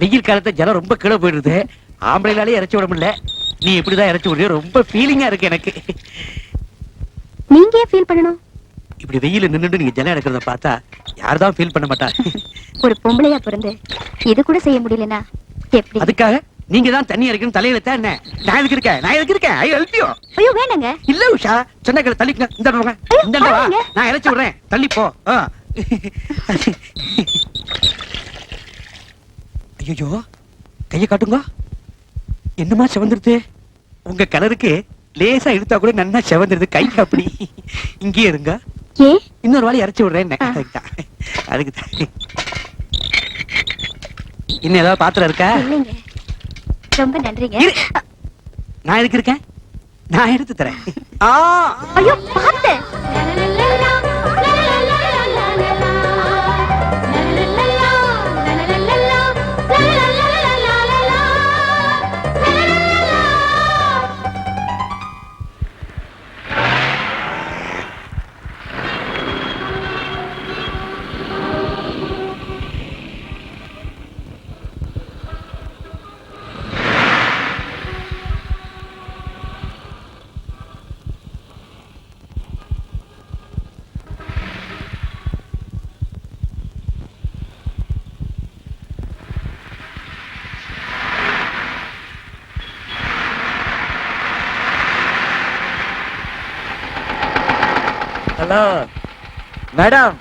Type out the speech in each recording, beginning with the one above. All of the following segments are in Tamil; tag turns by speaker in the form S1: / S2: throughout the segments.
S1: வெயில் காலத்துல ஜலம் ரொம்ப கீழே போயிடுது. ஆம்பளைனாலே இறச்சி விட முடியல. நீ இப்படிதான் இறச்சி விடுறிய? ரொம்ப ஃபீலிங்கா இருக்கு எனக்கு.
S2: நீங்க ஏன் ஃபீல் பண்ணணும்?
S1: இப்படி வெயில நின்னுட்டு நீங்க ஜலம் எடுக்கிறத பார்த்தா யார்தான் ஃபீல் பண்ண மாட்டா?
S2: ஒரு பொம்பளையா பிறந்து இது கூட செய்ய முடியலனா? எப்படி?
S1: அதுக்காக நீங்க தான் தண்ணி இறக்கணும் தலையில தான் என்ன? நான் எதுக்கு இருக்கேன்? நான் எதுக்கு இருக்கேன்? ஐ ஹெல்ப்
S2: ஐயோ வேணாங்க.
S1: இல்ல உஷா. சொன்ன தள்ளிக்க இந்த.
S2: ஐயோ,
S1: இந்த. நான் இறச்சி விடுறேன். தள்ளி போ. ஐயோ கைய காட்டுங்க. என்னமா செவந்துருது? உங்க கலருக்கு லேசா இழுத்தா கூட நன்னா செவந்துருது. கை அப்படி. இங்கேயே இருங்க. இன்னொரு வாழை இறச்சி விடுறேன். அதுக்கு இன்னும் ஏதாவது பாத்திரம் இருக்கா?
S2: ரொம்ப நன்றிங்க.
S1: நான் எதுக்கு இருக்கேன்? நான் எடுத்து தரேன். ஆ
S2: ஐயோ பார்த்து
S3: ஹலோ மேடம்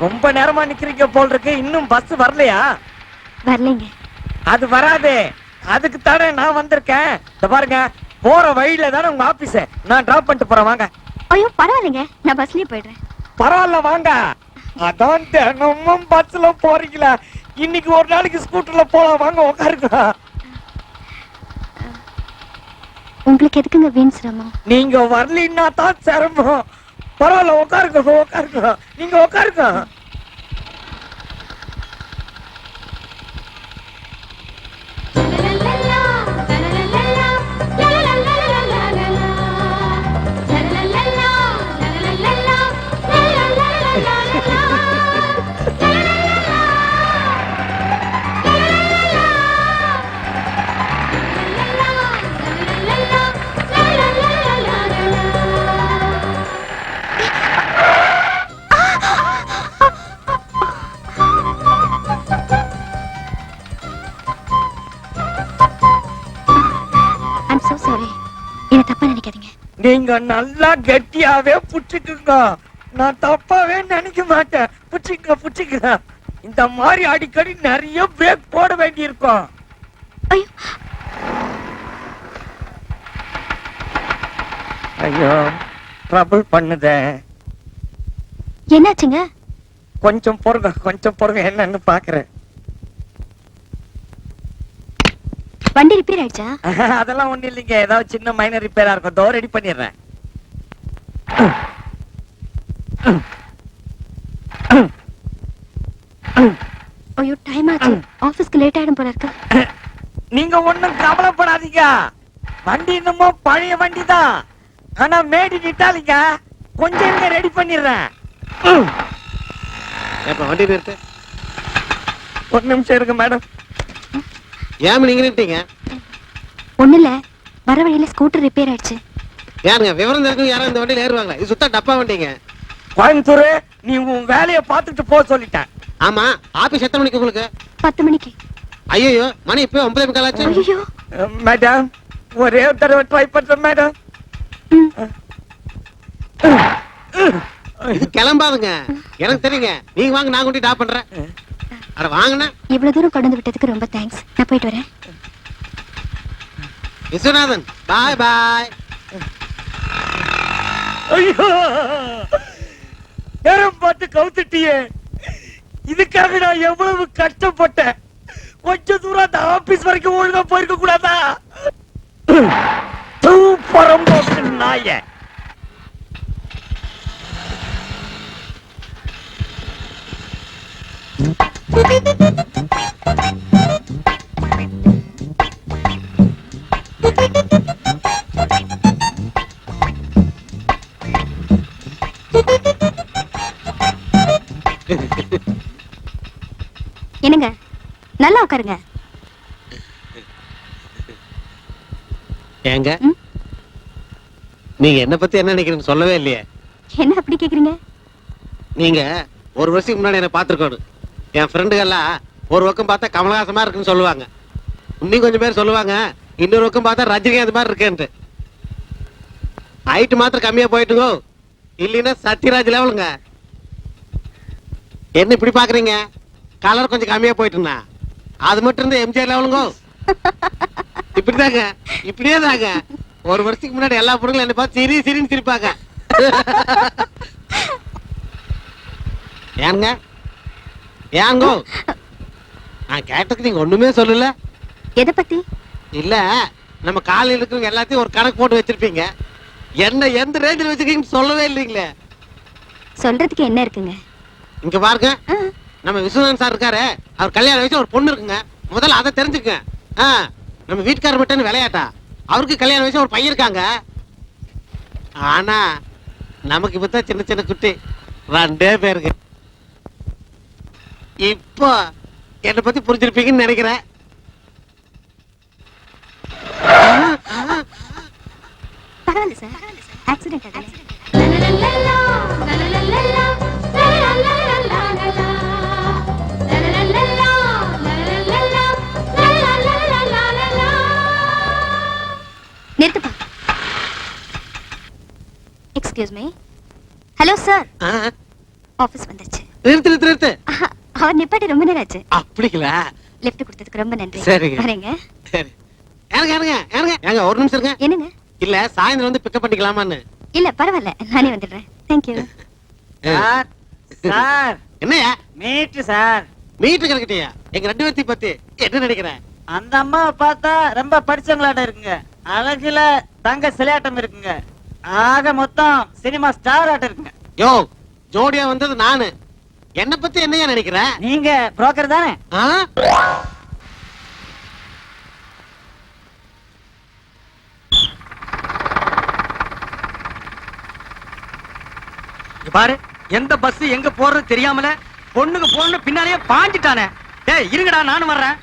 S3: ரொம்ப நேரமா நிக்கிறீங்க போல் இருக்கு இன்னும் பஸ் வரலையா?
S2: வரலைங்க.
S3: அது வராது. அதுக்கு தானே நான் வந்திருக்கேன். இந்த பாருங்க போற வழியில தானே உங்க ஆபீஸ் நான் டிராப் பண்ணிட்டு போறேன் வாங்க.
S2: ஐயோ பரவாயில்லைங்க. நான் பஸ்லயே போயிடுறேன்.
S3: பரவாயில்ல வாங்க. அதான் தினமும் பஸ்ல போறீங்களா. இன்னைக்கு ஒரு நாளைக்கு ஸ்கூட்டர்ல போலாம். வாங்க உட்காருங்க.
S2: உங்களுக்கு எதுக்குங்க வீண் சிரமம்?
S3: நீங்க வரலின்னா தான் சிரமம். பரவாயில்ல உட்காருங்க உட்காருங்க நீங்க உட்காருங்க நீங்க நல்லா கெட்டியாவே புடிச்சுக்குங்க. நான் தப்பாவே நினைக்க மாட்டேன். புடிச்சுக்க புடிச்சுக்க இந்த மாதிரி அடிக்கடி நிறைய பிரேக் போட வேண்டி இருக்கும்
S2: ஐயோ.
S3: ஐயோ ட்ரபிள் பண்ணுதே.
S2: என்னாச்சுங்க?
S3: கொஞ்சம் பொறுங்க கொஞ்சம் பொறுங்க என்னன்னு பாக்குறேன்.
S2: வண்டி ரிப்பேர் ஆயிடுச்சா?
S3: அதெல்லாம் ஒண்ணு இல்லைங்க. ஏதாவது சின்ன மைனர் ரிப்பேரா இருக்கும் தோ ரெடி பண்ணிடுறேன்.
S2: ஐயோ டைம் ஆச்சு. ஆபீஸ்க்கு லேட் ஆயிடும் போல இருக்கு.
S3: நீங்க ஒண்ணும் கவலைப்படாதீங்க. வண்டி என்னமோ பழைய வண்டி தான் ஆனா மேடி நிட்டாலிங்க கொஞ்சம் ரெடி பண்ணிடுறேன்.
S4: ஏப்பா வண்டி நிறுத்து
S3: ஒரு நிமிஷம் இருங்க மேடம்
S4: ஏன் நீங்க நிறுத்தீங்க
S2: ஒண்ணு இல்ல வர வழியில ஸ்கூட்டர் ரிப்பேர் ஆயிடுச்சு.
S4: யாருங்க? விவரம் தெரிஞ்சவங்க யாரும் இந்த வண்டியில ஏறுவாங்களா? இது சுத்தா டப்பா வண்டிங்க.
S3: கோயம்புத்தூர் நீ உன் வேலையை பார்த்துட்டு போக சொல்லிட்டேன்.
S4: ஆமா ஆபீஸ் எத்தனை மணிக்கு உங்களுக்கு?
S2: பத்து மணிக்கு.
S4: ஐயோ மணி இப்போ ஒன்பதே முக்கால் ஆச்சு.
S2: ஐயோ
S3: மேடம் ஒரே ஒரு தடவை ட்ரை பண்றேன் மேடம்
S4: இது கிளம்பாதுங்க. எனக்கு தெரியுங்க. நீங்க வாங்க நான் கொண்டு டாப் பண்றேன். அட வாங்கண்ணா.
S2: இவ்வளவு தூரம் கொண்டு விட்டதுக்கு ரொம்ப தேங்க்ஸ் நான் போயிட்டு வரேன்.
S4: விஸ்வநாதன் பாய் பாய்
S3: ஐயோ! நேரம் பார்த்து கவுத்துட்டியே. இதுக்காக நான் எவ்வளவு கஷ்டப்பட்டேன். கொஞ்ச தூரம் அந்த ஆபீஸ் வரைக்கும் ஒழுங்கா போயிருக்க கூடாதா? தூ, புறம்போக்கு நாய.
S2: என்னங்க? நல்லா உட்காருங்க.
S4: ஏங்க? நீங்க என்ன பத்தி என்ன நினைக்கிறீங்கன்னு சொல்லவே இல்லையே.
S2: என்ன அப்படி கேக்குறீங்க?
S4: நீங்க ஒரு வருஷத்துக்கு முன்னாடி என்ன பார்த்திருக்கணும். என் ஃப்ரெண்டுகள்லாம் ஒரு பக்கம் பார்த்தா கமலஹாசமாக இருக்குன்னு சொல்லுவாங்க. இன்னும் கொஞ்சம் பேர் சொல்லுவாங்க இன்னொரு பக்கம் பார்த்தா ரஜினிகாந்த் மாதிரி இருக்கேன்ட்டு. ஹைட்டு மாத்திரம் கம்மியாக போயிட்டுங்கோ. இல்லைன்னா சத்யராஜ் லெவலுங்க என்ன இப்படி பார்க்குறீங்க கலர் கொஞ்சம் கம்மியாக போயிட்டுண்ணா அது மட்டும் இருந்து எம்ஜிஆர் லெவலுங்கோ இப்படிதாங்க. இப்படியே தாங்க ஒரு வருஷத்துக்கு முன்னாடி எல்லா பொருளும் என்ன பார்த்து சிரி சிரின்னு சிரிப்பாங்க. ஏங்க? ஏங்கோ. நான் கேட்டதுக்கு நீங்க ஒண்ணுமே சொல்லல.
S2: எதை பத்தி?
S4: இல்ல நம்ம காலையில் இருக்கிறவங்க எல்லாத்தையும் ஒரு கணக்கு போட்டு வச்சிருப்பீங்க. என்ன எந்த ரேஞ்சில் வச்சிருக்கீங்கன்னு சொல்லவே இல்லைங்களே.
S2: சொல்றதுக்கு என்ன இருக்குங்க?
S4: இங்க பாருங்க. நம்ம விஸ்வநாதன் சார் இருக்காரு. அவர் கல்யாணம் வயசு ஒரு பொண்ணு இருக்குங்க. முதல்ல அதை தெரிஞ்சுக்கங்க. நம்ம வீட்டுக்காரர் மட்டும் விளையாட்டா? அவருக்கு கல்யாண வயசு ஒரு பையன் இருக்காங்க. ஆனா நமக்கு இப்பதான் சின்ன சின்ன குட்டி. ரெண்டே பேருக்கு இப்போ என்னை பத்தி புரிஞ்சிருப்பீங்கன்னு நினைக்கிறேன்.
S2: பரவாயில்ல சார் ஆக்சிடென்ட் ஆக்சிடென்ட் நிப்பாட்டி ரொம்ப நேரம் ஆச்சு
S4: அப்படிங்களா
S2: லிஃப்ட் கொடுத்ததுக்கு ரொம்ப நன்றி.
S4: சரிங்க.
S2: வரேங்க.
S4: சரி. ஏனுங்க ஏனுங்க ஏனுங்க ஏங்க ஒரு நிமிஷம் இருங்க.
S2: என்னங்க?
S4: இல்ல சாயந்தரம் வந்து பிக்கப் பண்ணிக்கலாமான்னு.
S2: இல்ல பரவாயில்ல. நானே வந்துடுறேன். Thank you
S3: sir sir.
S4: என்னையா
S3: மீட்டு சார்.
S4: மீட்டு கிடக்கிட்டியா எங்க ரெண்டு பேர்த்தையும் பத்தி என்ன நினைக்கிறேன்
S3: அந்த அம்மாவை பார்த்தா ரொம்ப படிச்சவங்களாட்ட இருக்குங்க. அழகுல தங்க சிலையாட்டம் இருக்குங்க. ஆக மொத்தம் சினிமா ஸ்டார் ஆட்டம் இருக்குங்க.
S4: யோ ஜோடியா வந்தது நானு. என்ன பத்தி என்னையா நினைக்கிற?
S3: நீங்க புரோக்கர் தானே?
S1: பாரு எந்த பஸ் எங்க போறது தெரியாமல பொண்ணுக்கு பொண்ணு பின்னாலேயே பாஞ்சிட்டானே. டேய் இருங்கடா நானும் வர்றேன்.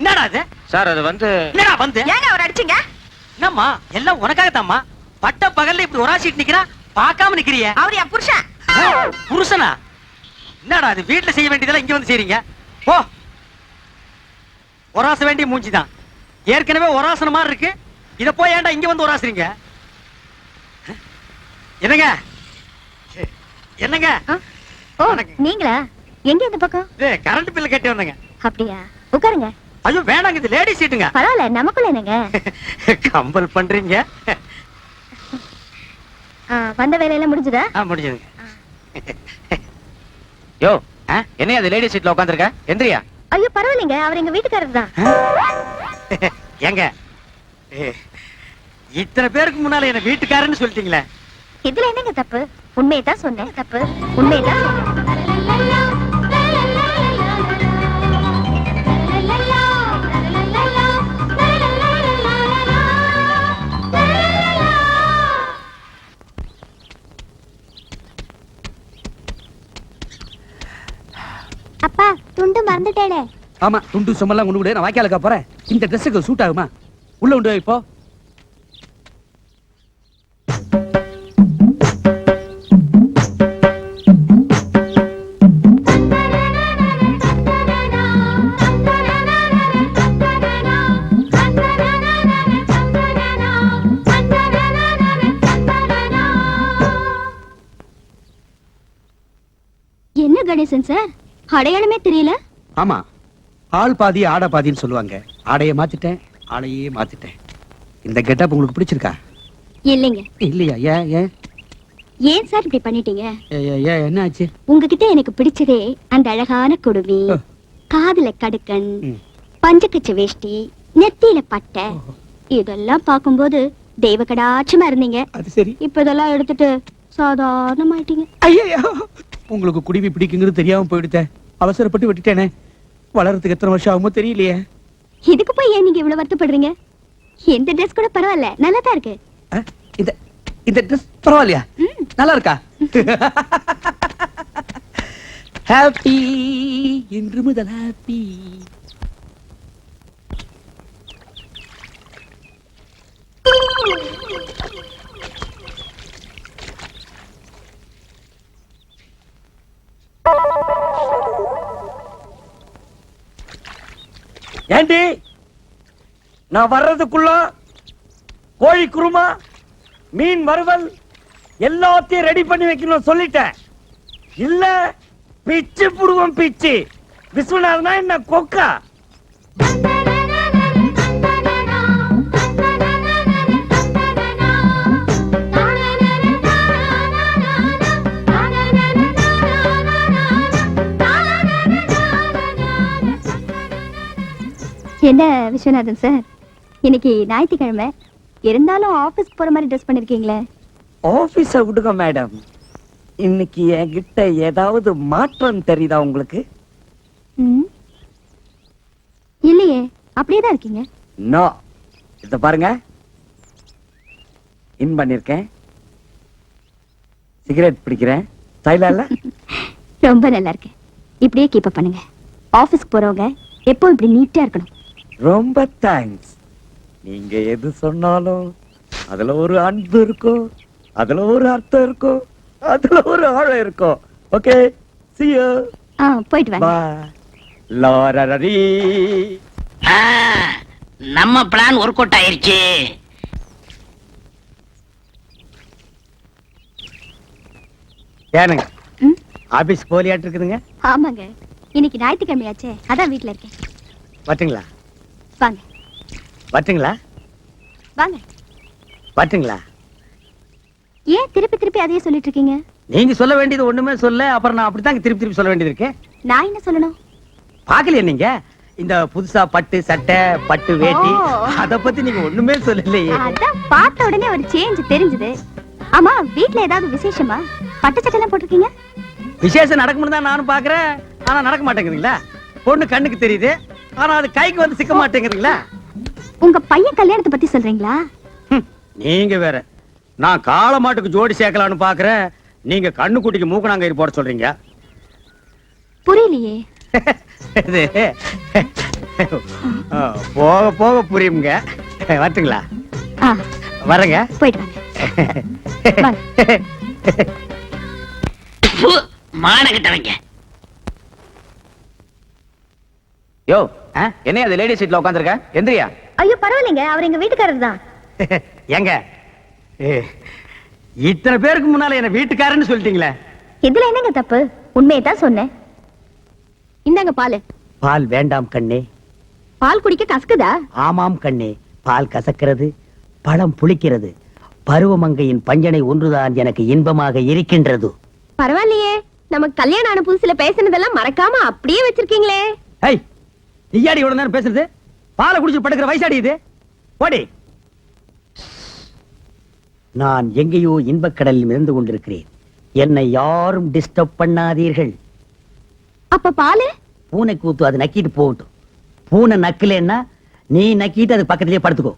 S1: என்னடா இது?
S5: சார் அது வந்து
S1: என்னடா வந்து?
S2: ஏங்க அவர் அடிச்சீங்க?
S1: என்னம்மா? எல்லாம் உனக்காகத்தாம்மா. பட்ட பகல்ல இப்படி ஒராசிட்டு நிக்கிறா? பார்க்காம நிக்கிறியே.
S2: அவர் என் புருஷன்.
S1: புருஷனா? என்னடா அது வீட்டுல செய்ய வேண்டியதெல்லாம் இங்க வந்து செய்றீங்க. போ. ஒராச வேண்டிய மூஞ்சிதான் ஏற்கனவே ஒராசன மாதிரி இருக்கு. இத போய் ஏன்டா இங்க வந்து ஒராசுறீங்க என்னங்க? என்னங்க?
S2: ஓ. நீங்களா? எங்க இந்த பக்கம்?
S1: கரண்ட் பில் கட்டி வந்தங்க.
S2: அப்படியா? உட்காருங்க.
S1: ஐயோ வேணாங்க இது லேடி சீட்டுங்க
S2: பரவாயில்ல நமக்குள்ள என்னங்க?
S1: கம்பல் பண்றீங்க.
S2: ஆ, வந்த வேலையெல்லாம் முடிஞ்சுதா?
S1: ஆ, முடிஞ்சதுங்க.
S5: யோ என்னைய அது லேடி சீட்ல உட்காந்துருக்க எந்திரியா?
S2: ஐயோ பரவாயில்லைங்க அவர் எங்க வீட்டுக்காரர் தான்.
S1: ஏங்க ஏ, இத்தனை பேருக்கு முன்னால என்ன வீட்டுக்காரன்னு சொல்லிட்டீங்களே.
S2: இதுல என்னங்க தப்பு? உண்மையை தான் சொன்னேன் தப்பு. உண்மையை தான் துண்டு மறந்துட்டேனே.
S1: ஆமா துண்டு சும்மெல்லாம் கொண்டு விடு நான் வாய்க்காலுக்கா போறேன். இந்த ட்ரெஸ்ஸுக்கு சூட் ஆகுமா? உள்ள உண்டு இப்போ.
S2: என்ன கணேசன் சார்? அடையாளமே தெரியல.
S1: ஆமா. ஆள் பாதி ஆட பாதின்னு சொல்லுவாங்க. ஆடையை மாத்திட்டேன் ஆளையே மாத்திட்டேன். இந்த கெட்டப் உங்களுக்கு பிடிச்சிருக்கா?
S2: இல்லைங்க.
S1: இல்லையா? ஏன் ஏன்?
S2: ஏன் சார் இப்படி பண்ணிட்டீங்க?
S1: என்ன ஆச்சு?
S2: உங்ககிட்ட எனக்கு பிடிச்சதே அந்த அழகான குடுமி.
S1: அ.
S2: காதுல கடுக்கன். பஞ்சக்கச்ச வேஷ்டி நெத்தியில பட்டை. இதெல்லாம் பார்க்கும்போது தெய்வ கடாட்சமா இருந்தீங்க.
S1: அது சரி.
S2: இப்ப இதெல்லாம் எடுத்துட்டு சாதாரணமாயிட்டீங்க.
S1: ஐயோ உங்களுக்கு குடிமி பிடிக்குங்கிறது தெரியாம போயிடுத்தேன் அவசரப்பட்டு விட்டுட்டேனே. வளர்றதுக்கு எத்தனை வருஷம் ஆகுமோ தெரியலையே.
S2: இதுக்கு போய் ஏன் நீங்க இவ்வளவு வருத்தப்படுறீங்க? எந்த ட்ரெஸ் கூட பரவாயில்ல. நல்லா தான் இருக்கு
S6: இந்த இந்த ட்ரெஸ் பரவாயில்லையா. நல்லா இருக்கா ஹாப்பி இன்று முதல் ஹாப்பி
S7: நான் வர்றதுக்குள்ள கோழி குருமா மீன் வறுவல் எல்லாத்தையும் ரெடி பண்ணி வைக்கணும் சொல்லிட்டேன். இல்ல பிச்சு புடுவோம் பிச்சு. விஸ்வநாதனா என்ன கொக்கா?
S2: என்ன விஸ்வநாதன் சார்? இன்னைக்கு ஞாயிற்றுக்கிழமை. இருந்தாலும் ஆபீஸ்க்கு போற மாதிரி ட்ரெஸ் பண்ணிருக்கீங்களே?
S7: ஆபீஸ விடுங்க மேடம் இன்னைக்கு என்கிட்ட ஏதாவது மாற்றம் தெரியுதா உங்களுக்கு?
S2: இல்லையே அப்படியே தான் இருக்கீங்க.
S7: நோ. இத பாருங்க. இன் பண்ணிருக்கேன். சிகரெட் பிடிக்கிறேன். ஸ்டைலா இல்ல?
S2: ரொம்ப நல்லா இருக்கு. இப்படியே கீப் அப் பண்ணுங்க. ஆபீஸ்க்கு போறவங்க எப்போ இப்படி நீட்டா இருக்கணும்.
S7: ரொம்ப தேங்க்ஸ் நீங்க எது சொன்னாலும் அதுல ஒரு அன்பு இருக்கும் அதுல ஒரு அர்த்தம் இருக்கும் அதுல ஒரு ஆழம் இருக்கும் ஓகே? See you.
S2: ஆ போயிட்டு வாங்க.
S7: Bye. லாரரரி
S8: ஆ, நம்ம பிளான் ஒர்க் அவுட் ஆயிருச்சு.
S7: ஏனுங்க
S2: ம்?
S7: ஆபீஸ் போலியாட்டு இருக்குதுங்க?
S2: ஆமாங்க. இன்னைக்கு ஞாயிற்றுக்கிழமையாச்சே. அதான் வீட்ல இருக்கேன்.
S7: வட்டுங்களா
S2: வாங்க.
S7: வட்டுங்களா
S2: வாங்க.
S7: வட்டுங்களா
S2: ஏன் திருப்பி திருப்பி அதையே சொல்லிட்டு இருக்கீங்க?
S7: நீங்க சொல்ல வேண்டியது ஒண்ணுமே சொல்ல அப்புறம் நான் அப்படித்தான் திருப்பி திருப்பி சொல்ல வேண்டியது இருக்கு.
S2: நான் என்ன சொல்லணும்?
S7: பாக்கலையா நீங்க? இந்த புதுசா பட்டு சட்டை பட்டு வேட்டி. அத பத்தி நீங்க ஒண்ணுமே சொல்லலையே.
S2: அதான் பார்த்த உடனே ஒரு சேஞ்ச் தெரிஞ்சது. ஆமா வீட்ல ஏதாவது விசேஷமா? பட்டு சட்டெல்லாம் போட்டிருக்கீங்க?
S7: விசேஷம் நடக்கும்னு தான் நானும் பாக்குறேன் ஆனா நடக்க மாட்டேங்குதுங்களா? பொண்ணு கண்ணுக்கு தெரியுது. ஆனா அது கைக்கு வந்து சிக்க மாட்டேங்குதுங்களா?
S2: உங்க பையன் கல்யாணத்தை பத்தி சொல்றீங்களா?
S7: நீங்க வேற. நான் காள மாட்டுக்கு ஜோடி சேர்க்கலாம்னு பாக்குறேன். நீங்க கண்ணு குட்டிக்கு மூக்கணாங்கயிறு போட சொல்றீங்க.
S2: புரியலையே.
S7: போக போக புரியுங்க வரட்டுங்களா? வரேங்க.
S2: போயிட்டு வாங்க. வாங்க.
S8: மானகிட்டவங்க.
S5: யோ என்னையா அது லேடி சீட்ல உட்காந்துருக்க? எந்திரியா?
S2: ஐயோ பரவாயில்லைங்க. அவர் எங்க வீட்டுக்காரர் தான்.
S7: ஏங்க இத்தனை பேருக்கு முன்னால என்ன வீட்டுக்காரன்னு சொல்லிட்டீங்களே.
S2: இதுல என்னங்க தப்பு? உண்மையை தான் சொன்னேன். இந்தாங்க பால்.
S7: பால் வேண்டாம் கண்ணே.
S2: பால் குடிக்க கசக்குதா?
S7: ஆமாம் கண்ணே பால் கசக்கிறது பழம் புளிக்கிறது. பருவமங்கையின் பஞ்சனை ஒன்றுதான் எனக்கு இன்பமாக இருக்கின்றது.
S2: பரவாயில்லையே நமக்கு கல்யாணம் ஆன புதுசுல பேசுனதெல்லாம் மறக்காம அப்படியே வச்சிருக்கீங்களே.
S7: நீயாடி இவ்வளவு நேரம் பேசுறது? பாலை குடிச்சு படுக்கிற வயசாடி இது? ஓடி நான் எங்கேயோ இன்பக்கடலில் மிதந்து கொண்டிருக்கிறேன். என்னை யாரும் டிஸ்டர்ப் பண்ணாதீர்கள்.
S2: அப்ப பாலு?
S7: பூனை கூத்து அது நக்கிட்டு போகட்டும். பூனை நக்கலன்னா நீ நக்கிட்டு அது பக்கத்திலேயே படுத்துக்கோ.